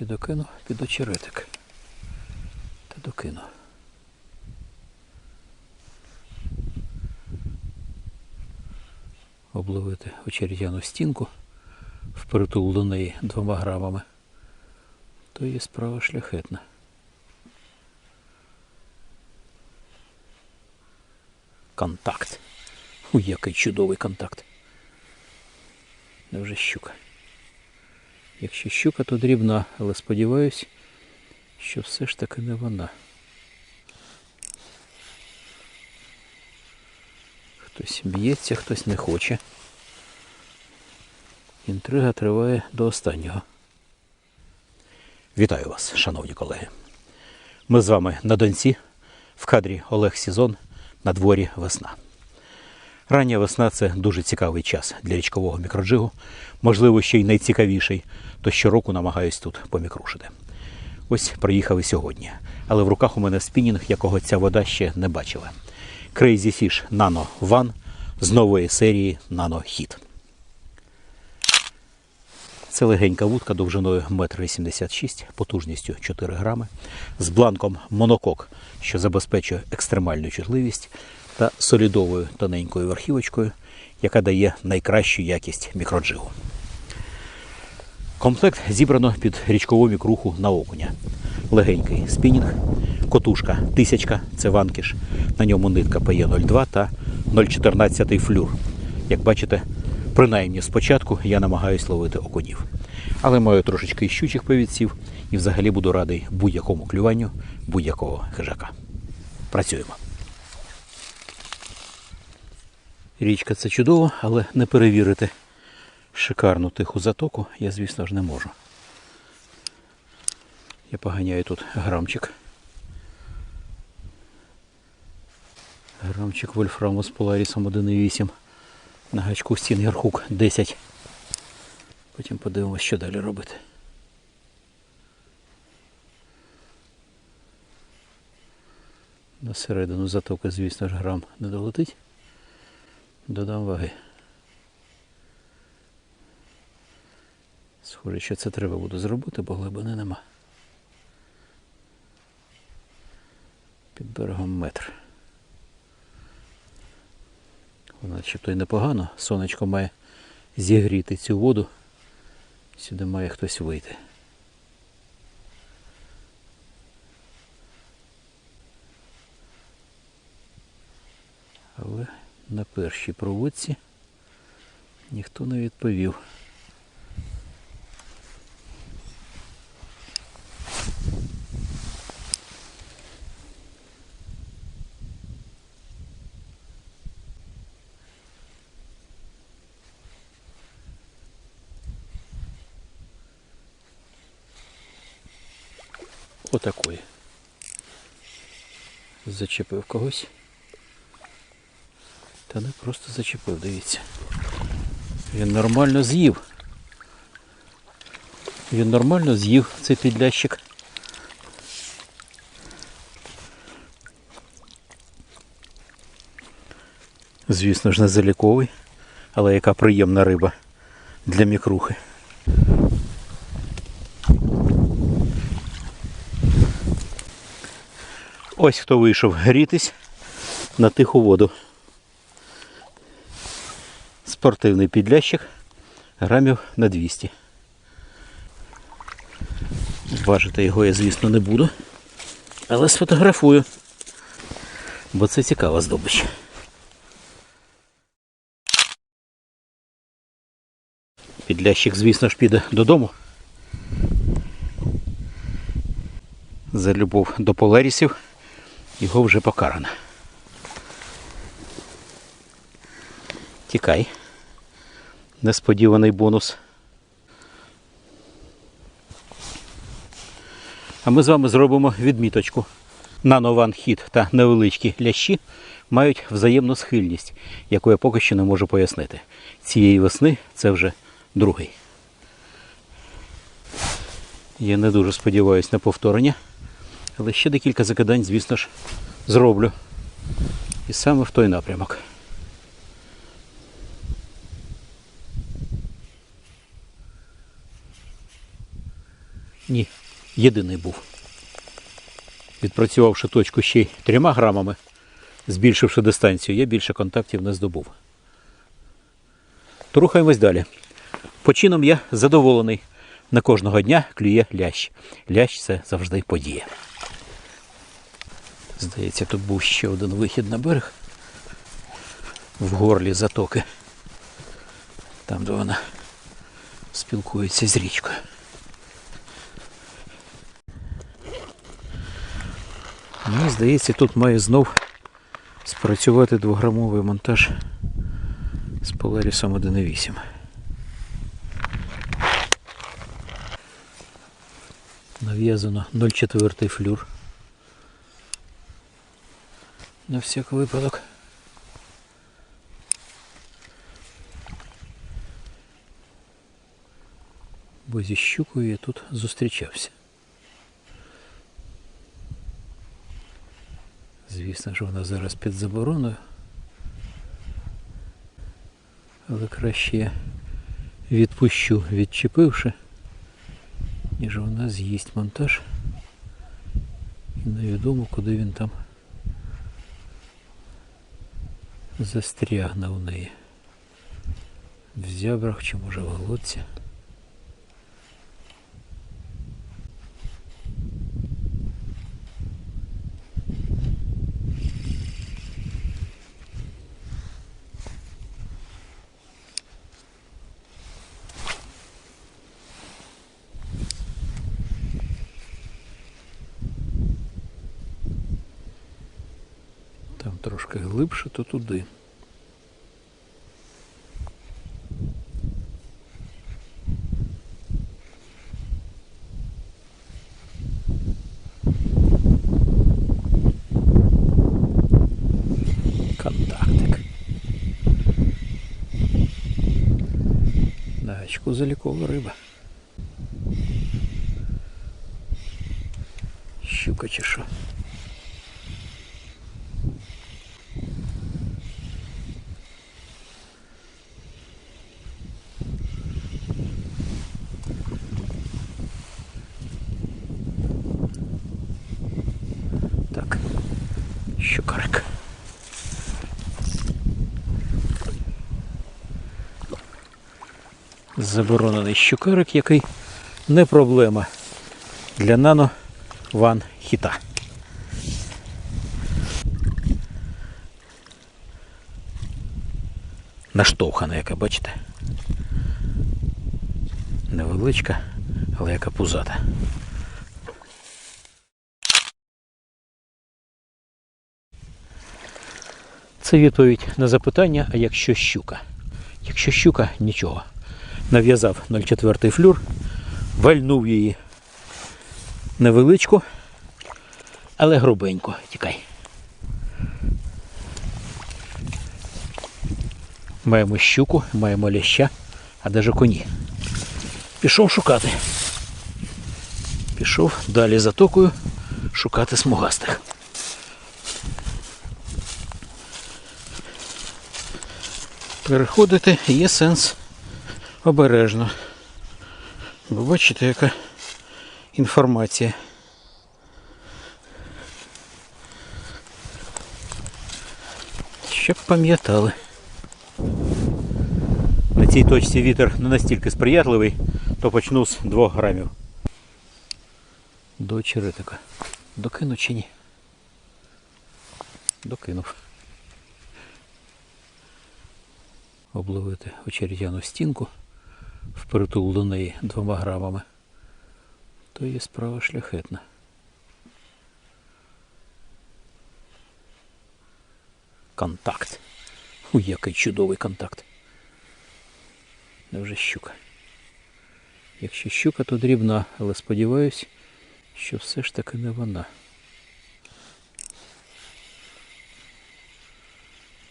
Чи докину під очеретик. Та докину. Обловити очеретяну стінку впритул до неї двома грамами, то є справа шляхетна. Контакт. У який чудовий контакт. Невже щука. Якщо щука, то дрібна, але сподіваюсь, що все ж таки не вона. Хтось б'ється, хтось не хоче. Інтрига триває до останнього. Вітаю вас, шановні колеги. Ми з вами на Донці, в кадрі Олег Сізон, на дворі весна. Рання весна це дуже цікавий час для річкового мікроджигу, можливо, ще й найцікавіший, то щороку намагаюсь тут помікрушити. Ось приїхав і сьогодні, але в руках у мене спінінг, якого ця вода ще не бачила. Crazy Fish Nano One з нової серії Nano Hit. Це легенька вудка довжиною 1,86 м, потужністю 4 грами, з бланком монокок, що забезпечує екстремальну чутливість, та солідовою тоненькою верхівочкою, яка дає найкращу якість мікроджигу. Комплект зібрано під річкову мікруху на окуня. Легенький спінінг, котушка тисячка, це ванкіш. На ньому нитка PE02 та 0,14 флюр. Як бачите, принаймні спочатку я намагаюсь ловити окунів. Але маю трошечки щучих повідців і взагалі буду радий будь-якому клюванню будь-якого хижака. Працюємо. Річка це чудово, але не перевірити шикарну тиху затоку я, звісно ж, не можу. Я поганяю тут грамчик. Грамчик вольфраму з поларісом 1,8 на гачку Стінгерхук 10. Потім подивимося, що далі робити. На середину затоки, звісно ж, грам не долетить. Додам ваги. Схоже, що це треба буде зробити, бо глибини нема. Під берегом метр. Вона начебто й непогано. Сонечко має зігріти цю воду. Сюди має хтось вийти. Але на першій проводці ніхто не відповів. Отакої. Зачепив когось. Та не просто зачепив, дивіться. Він нормально з'їв. Він нормально з'їв цей підлящик. Звісно ж, не заліковий, але яка приємна риба для мікрухи. Ось хто вийшов грітись на тиху воду. Спортивний підлящик грамів на 200. Важити його я, звісно, не буду, але сфотографую, бо це цікава здобич. Підлящик, звісно ж, піде додому. За любов до полерісів його вже покарано. Тікай. Несподіваний бонус. А ми з вами зробимо відміточку. Нанован хід та невеличкі лящі мають взаємну схильність, яку я поки що не можу пояснити. Цієї весни це вже другий. Я не дуже сподіваюся на повторення, але ще декілька закидань, звісно ж, зроблю. І саме в той напрямок. Ні, єдиний був. Відпрацювавши точку ще й трьома грамами, збільшивши дистанцію, я більше контактів не здобув. То рухаємось далі. Почином я задоволений. На кожного дня клює лящ. Лящ це завжди подія. Здається, тут був ще один вихід на берег в горлі затоки. Там, де вона спілкується з річкою. Мені здається, тут має знов спрацювати двограмовий монтаж з Polaris 1.8. Нав'язано 0,4 флюр. На всяк випадок. Бо зі щукою я тут зустрічався. Звісно ж, вона зараз під забороною. Але краще відпущу, відчепивши, ніж вона з'їсть монтаж. І невідомо, куди він там застрягне у неї. В зябрах чи може в голодці. Там трошки глибше, то туди. Контактик. На очку залікова риба. Щука чи що? Так, щукарик. Заборонений щукарик, який не проблема для нано ван хіта. Наштовхана, яка, бачите? Невеличка, але яка пузата. Це відповідь на запитання, а якщо щука? Якщо щука, нічого. Нав'язав 0,4 флюр, вальнув її невеличку, але грубенько. Тікай. Маємо щуку, маємо ляща, а даже коні. Пішов шукати. Пішов далі затокою шукати смугастих. переходити є сенс обережно. Бо бачите, яка інформація. Щоб пам'ятали. На цій точці вітер не настільки сприятливий, то почну з 2 грамів. До очеретика. Докину чи ні? Докинув. обловити очеретяну стінку впритул до неї двома грамами, то є справа шляхетна. Контакт. У який чудовий контакт. Невже щука. Якщо щука, то дрібна, але сподіваюсь, що все ж таки не вона.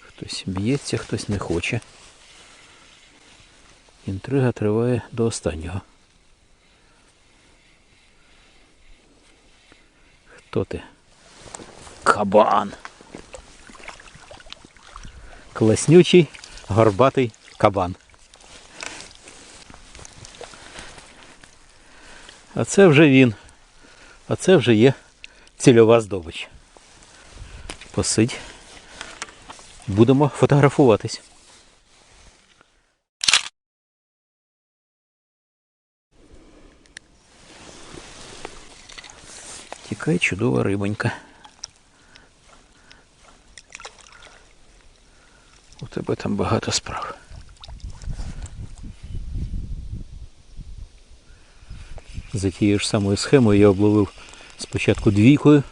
Хтось б'ється, хтось не хоче. Інтрига триває до останнього. Хто ти? Кабан. Класнючий, горбатий кабан. А це вже він. А це вже є цільова здобич. Посидь. Будемо фотографуватись. Тікає чудова рибонька. У тебе там багато справ. За тією ж самою схемою я обловив спочатку двійкою,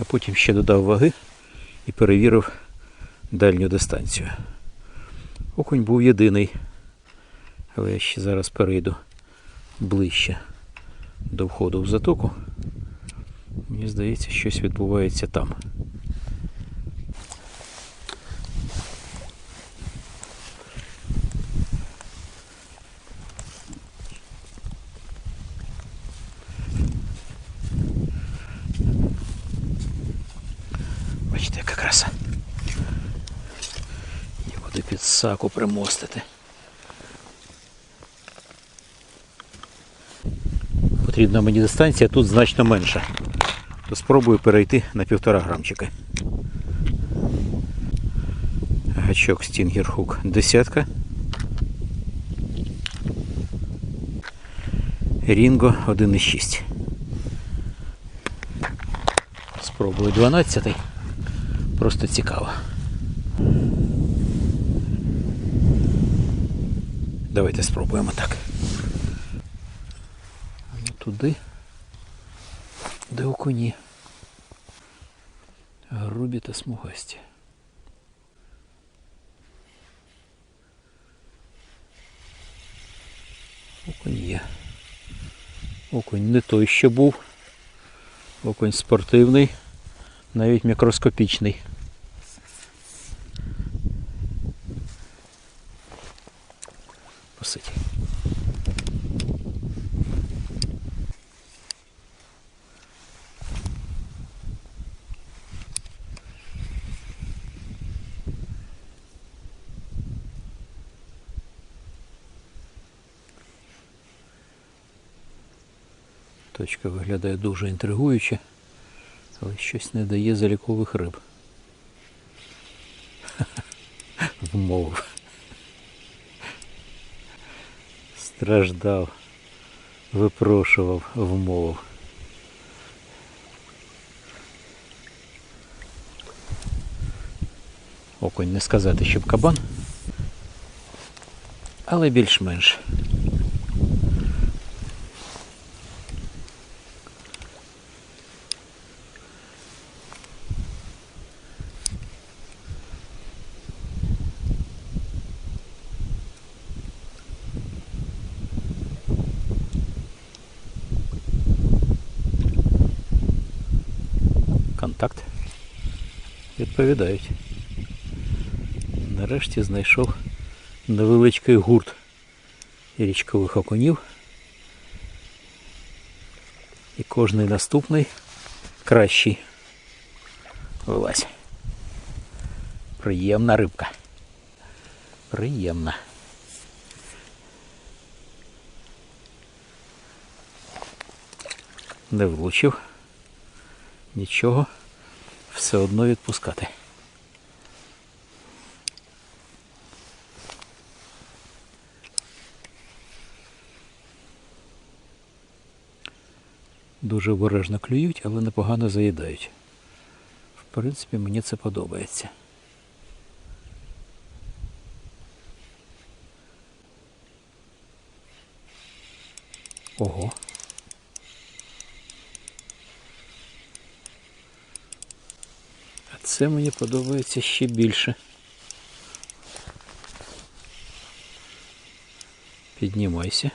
а потім ще додав ваги і перевірив дальню дистанцію. Окунь був єдиний, але я ще зараз перейду ближче до входу в затоку. Мені здається, щось відбувається там. Бачите, яка краса. Є куди під саку примостити. Потрібна мені дистанція, тут значно менша. То спробую перейти на півтора грамчика. Гачок Stinger Hook десятка. Рінго 1,6. Спробую 12. Просто цікаво. Давайте спробуємо так. Ну туди, окуні. Грубі та смугасті. Окунь є. Окунь не той, що був. Окунь спортивний, навіть мікроскопічний. Посидь. Точка виглядає дуже інтригуюче, але щось не дає залікових риб. Вмовив. Страждав, випрошував, вмовив. Окунь не сказати, щоб кабан, але більш-менш. Контакт. Відповідають. Нарешті знайшов невеличкий гурт річкових окунів. І кожний наступний кращий. Вилазь. Приємна рибка. Приємна. Не влучив. Нічого. Все одно відпускати. Дуже обережно клюють, але непогано заїдають. В принципі, мені це подобається. Ого. Це мені подобається ще більше. Піднімайся.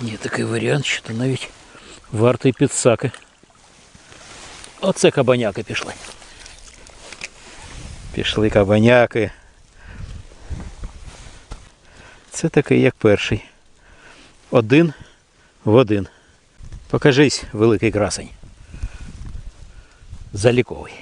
Є такий варіант, що то навіть вартий підсаки. Оце кабаняки пішли. Пішли кабаняки. Це такий, як перший. Один в один. Покажись, великий красень. Заліковий.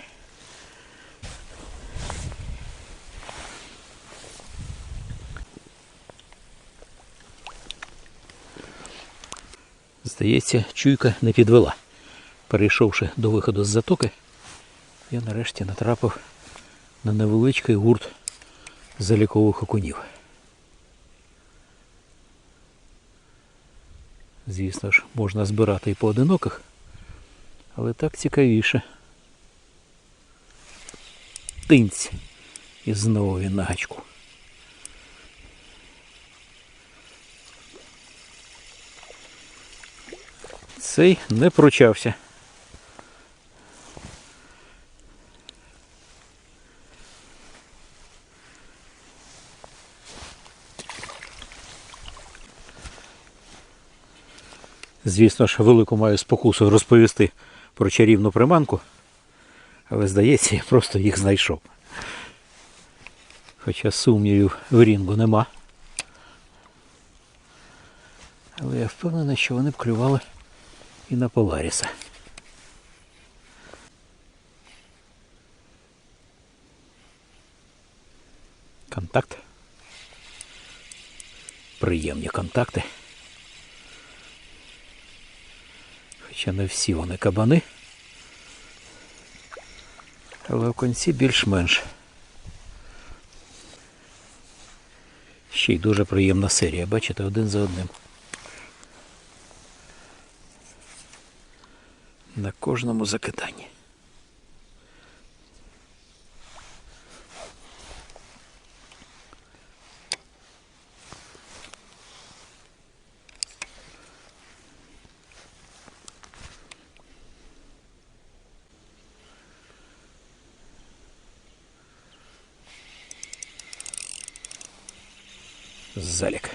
Здається, чуйка не підвела. Перейшовши до виходу з затоки, я нарешті натрапив на невеличкий гурт залікових окунів. Звісно ж, можна збирати і поодиноких, але так цікавіше. Тинць. І знову він на гачку. Цей не пручався. Звісно ж, велику маю спокусу розповісти про чарівну приманку, але здається, я просто їх знайшов. Хоча сумнівів в рінгу нема. Але я впевнений, що вони б клювали і на Поларіса. Контакт. Приємні контакти. Хоча не всі вони кабани. Але в кінці більш-менш. Ще й дуже приємна серія, бачите, один за одним. На кожному закиданні. Залік.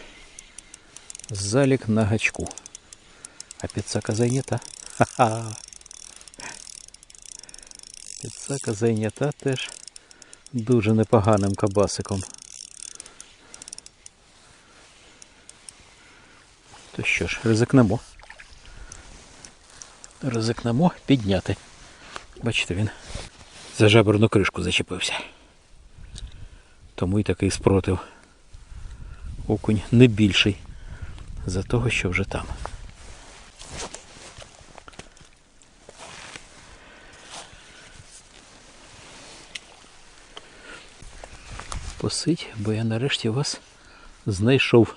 Залік на гачку. А підсака зайнята. Ха-ха. Підсака зайнята теж дуже непоганим кабасиком. То що ж, ризикнемо. Ризикнемо підняти. Бачите, він за жаберну кришку зачепився. Тому й такий спротив. Окунь не більший за того, що вже там. Посидь, бо я нарешті вас знайшов.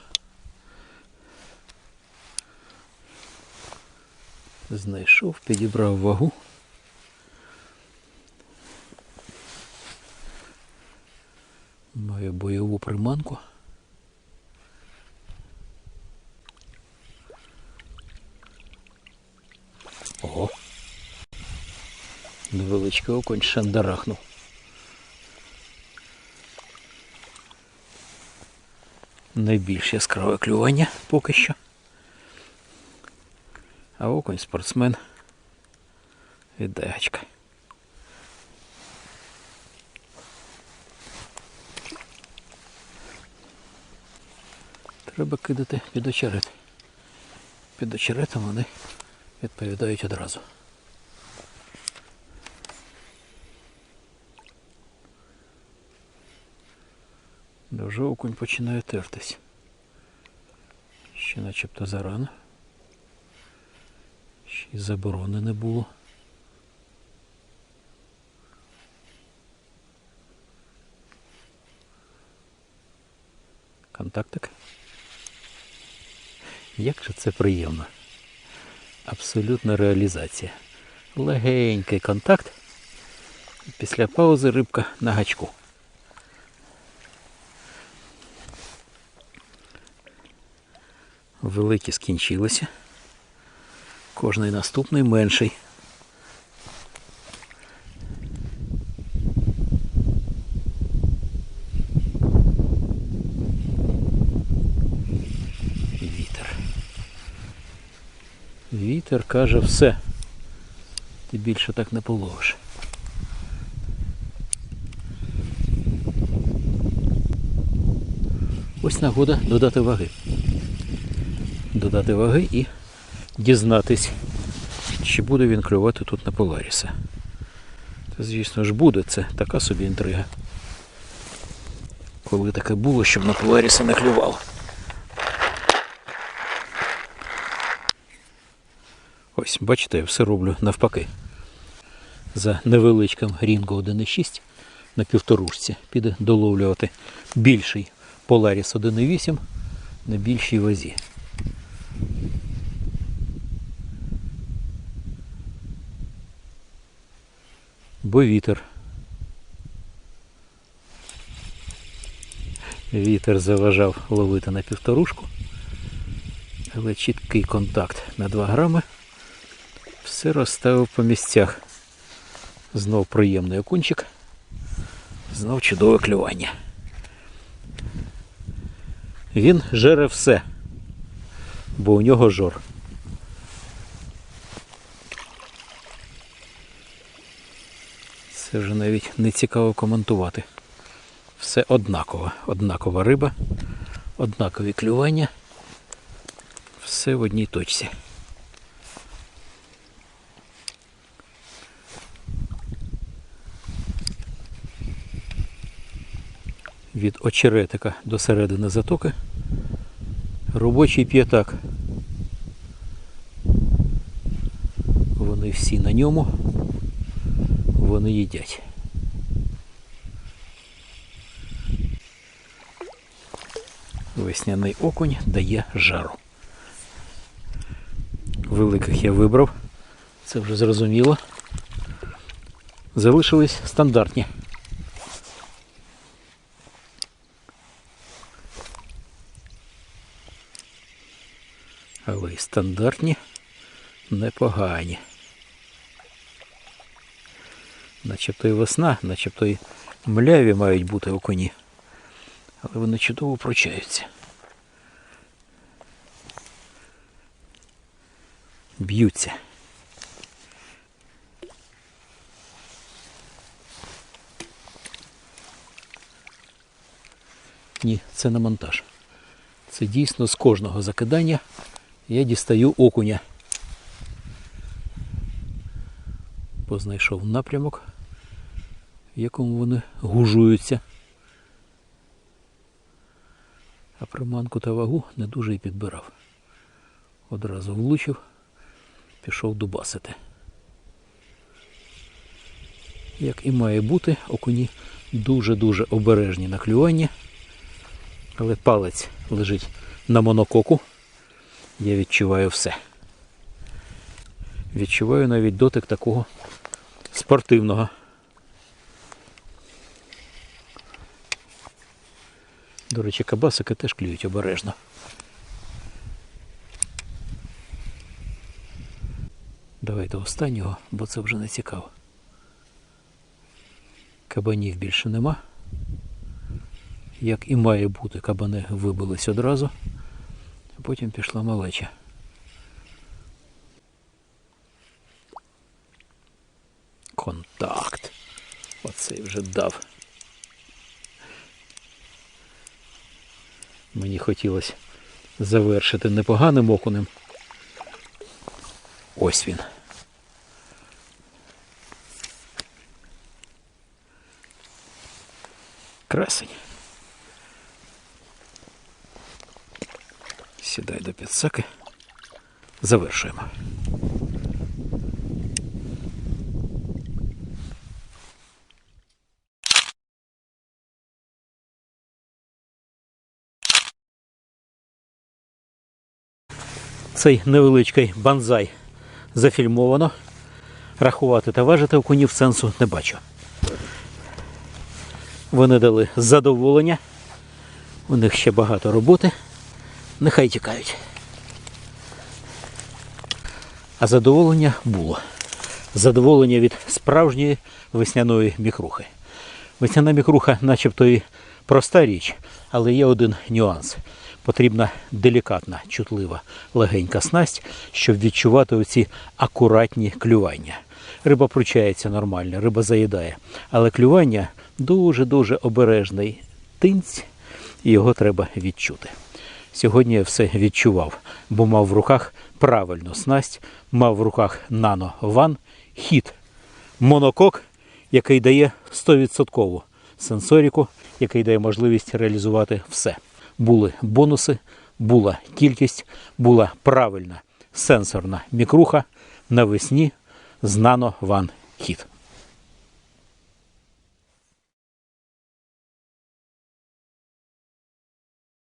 Знайшов, підібрав вагу. Маю бойову приманку. Невеличкий окунь шандарахнув. Найбільш яскраве клювання поки що. А окунь спортсмен від дегачка. Треба кидати під очерет. Під очеретом вони відповідають одразу. Дуже окунь починає тертись. Ще начебто зарано. Ще й заборони не було. Контактик. Як же це приємно. Абсолютна реалізація. Легенький контакт. Після паузи рибка на гачку. Великі скінчилися. Кожний наступний менший. Вітер. Вітер каже все. Ти більше так не половиш. Ось нагода додати ваги. Додати ваги і дізнатись, чи буде він клювати тут на Поларіса. Та, звісно ж, буде це така собі інтрига. Коли таке було, щоб на Поларіса не клював. Ось, бачите, я все роблю навпаки. За невеличким Рінго 1.6 на півторушці піде доловлювати більший Polaris 1.8 на більшій вазі. Бо вітер. Вітер заважав ловити на півторушку, але чіткий контакт на 2 грами. Все розставив по місцях. Знов приємний окунчик. Знов чудове клювання. Він жере все, бо у нього жор. Це вже навіть не цікаво коментувати. Все однаково. Однакова риба, однакові клювання. Все в одній точці. від очеретика до середини затоки. Робочий п'ятак. Вони всі на ньому. Вони їдять. Весняний окунь дає жару. Великих я вибрав, це вже зрозуміло. Залишились стандартні. Але й стандартні непогані. Начебто і весна, начебто і мляві мають бути у коні. Але вони чудово прочаються. Б'ються. Ні, це не монтаж. Це дійсно з кожного закидання я дістаю окуня. Познайшов напрямок, в якому вони гужуються. А приманку та вагу не дуже і підбирав. Одразу влучив, пішов дубасити. Як і має бути, окуні дуже-дуже обережні на клюванні, але палець лежить на монококу. Я відчуваю все. Відчуваю навіть дотик такого спортивного. До речі, кабасики теж клюють обережно. Давайте останнього, бо це вже не цікаво. Кабанів більше нема. Як і має бути, кабани вибились одразу. А потім пішла малеча. Контакт. Оцей вже дав. Мені хотілося завершити непоганим окунем. Ось він. Красень. Сідай до підсаки. Завершуємо. Цей невеличкий банзай зафільмовано. Рахувати та важити окунів сенсу не бачу. Вони дали задоволення. У них ще багато роботи. Нехай тікають. А задоволення було. Задоволення від справжньої весняної мікрухи. Весняна мікруха начебто і проста річ, але є один нюанс. Потрібна делікатна, чутлива, легенька снасть, щоб відчувати оці акуратні клювання. Риба пручається нормально, риба заїдає, але клювання дуже-дуже обережний тинць, і його треба відчути. Сьогодні я все відчував, бо мав в руках правильну снасть, мав в руках нано ван, хід, монокок, який дає 100% сенсоріку, який дає можливість реалізувати все. Були бонуси, була кількість, була правильна сенсорна мікруха, навесні знано ван Hit.